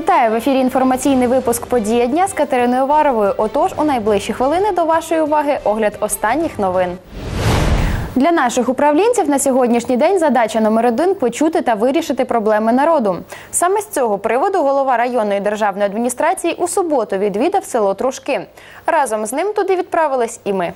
Вітаю в ефірі інформаційний випуск подія дня з Катериною Варовою. Отож, у найближчі хвилини до вашої уваги огляд останніх новин. Для наших управлінців на сьогоднішній день задача номер один почути та вирішити проблеми народу. Саме з цього приводу голова районної державної адміністрації у суботу відвідав село Трушки. Разом з ним туди відправились і ми.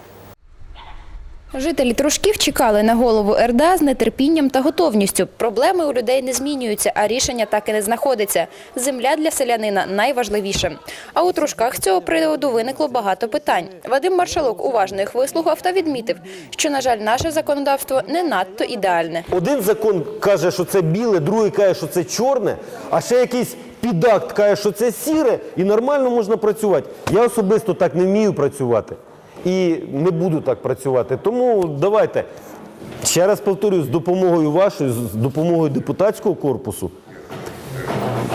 Жителі Трушків чекали на голову РДА з нетерпінням та готовністю. Проблеми у людей не змінюються, а рішення так і не знаходиться. Земля для селянина найважливіше. А у Трушках з цього приводу виникло багато питань. Вадим Маршалок уважно їх вислухав та відмітив, що, на жаль, наше законодавство не надто ідеальне. Один закон каже, що це біле, другий каже, що це чорне, а ще якийсь підакт каже, що це сіре, і нормально можна працювати. Я особисто так не вмію працювати і не буду так працювати. Тому давайте ще раз повторюю, з допомогою вашої, з допомогою депутатського корпусу.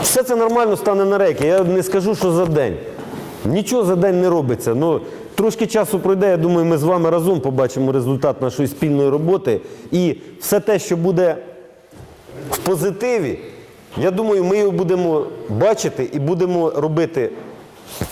Все це нормально стане на рейки. Я не скажу, що за день. Нічого за день не робиться. Ну, трошки часу пройде, я думаю, ми з вами разом побачимо результат нашої спільної роботи. І все те, що буде в позитиві, я думаю, ми його будемо бачити і будемо робити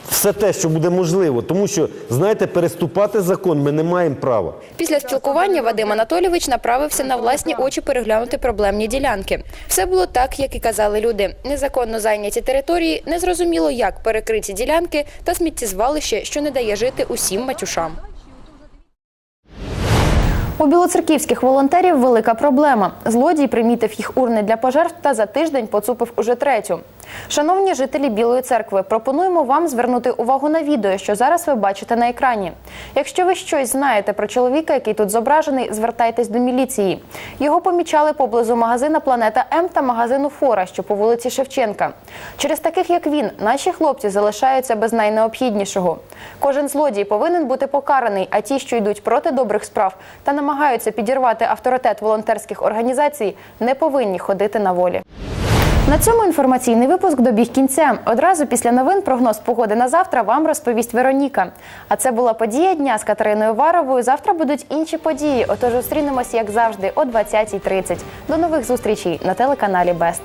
все те, що буде можливо. Тому що, знаєте, переступати закон ми не маємо права. Після спілкування Вадим Анатолійович направився на власні очі переглянути проблемні ділянки. Все було так, як і казали люди. Незаконно зайняті території, незрозуміло як перекриті ділянки та сміттєзвалище, що не дає жити усім матюшам. У білоцерківських волонтерів велика проблема. Злодій примітив їх урни для пожертв та за тиждень поцупив уже третю. Шановні жителі Білої церкви, пропонуємо вам звернути увагу на відео, що зараз ви бачите на екрані. Якщо ви щось знаєте про чоловіка, який тут зображений, звертайтесь до міліції. Його помічали поблизу магазина Планета М та магазину Фора, що по вулиці Шевченка. Через таких як він, наші хлопці залишаються без найнеобхіднішого. Кожен злодій повинен бути покараний, а ті, що йдуть проти добрих справ та намагаються підірвати авторитет волонтерських організацій, не повинні ходити на волі. На цьому інформаційний випуск добіг кінця. Одразу після новин прогноз погоди на завтра вам розповість Вероніка. А це була подія дня з Катериною Варовою. Завтра будуть інші події. Отож зустрінемось, як завжди, о 20.30. До нових зустрічей на телеканалі Бест.